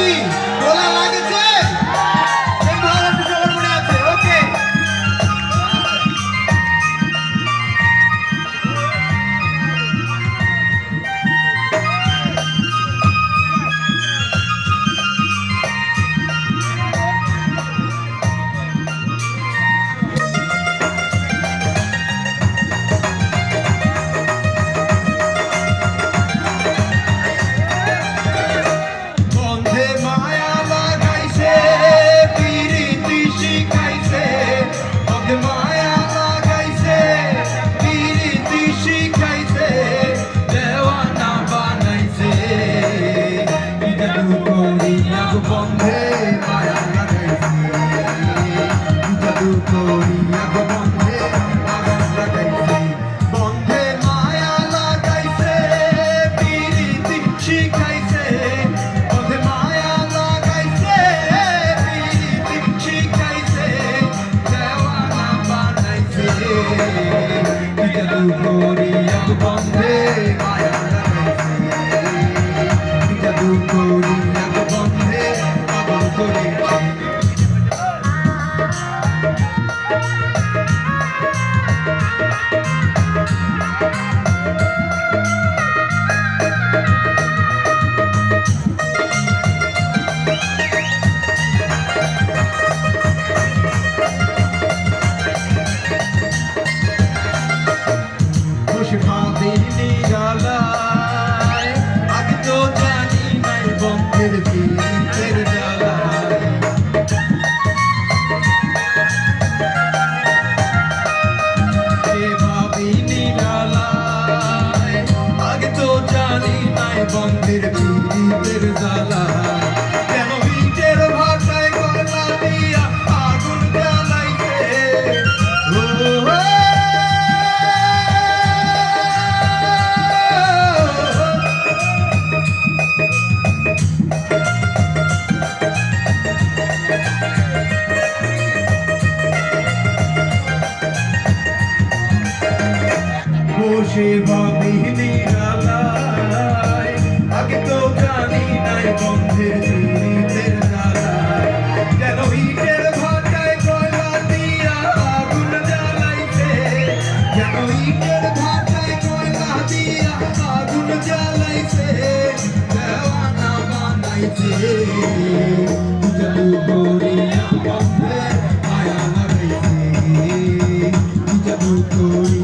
Gabi, lá! বন্ধে খুশি ফাঁদে নিরালায়, আগে তো জানি নাই বন্ধের পীরের জ্বালায়। সে ভাবি আগে তো জানি নাই বন্ধের পীরের জ্বালায়। বসে ভাবি নিরালায়। আগে তো জানি নাই বন্ধের পীড়িতের জ্বালায় কেন ইটের ভাটায় কয়লা দিয়া আগুন জ্বালাইছে। কেন ইটের ভাটায় কয়লা দিয়া আগুন জ্বালাইছে। দেওয়ানা বানাইছে। জাদু করিয়া বন্ধে মায়া লাগাইছে জাদু করিয়া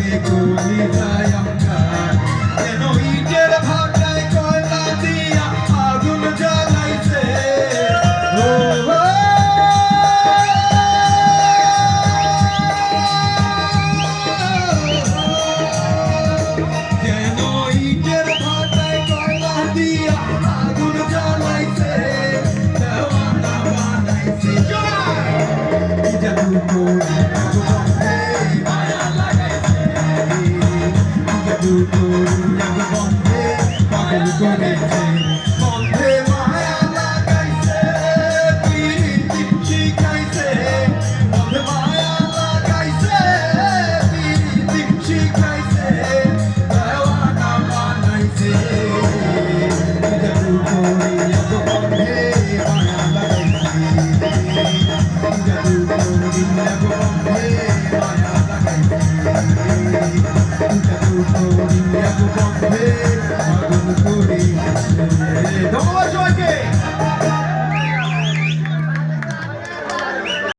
আর, পিছনের করেছে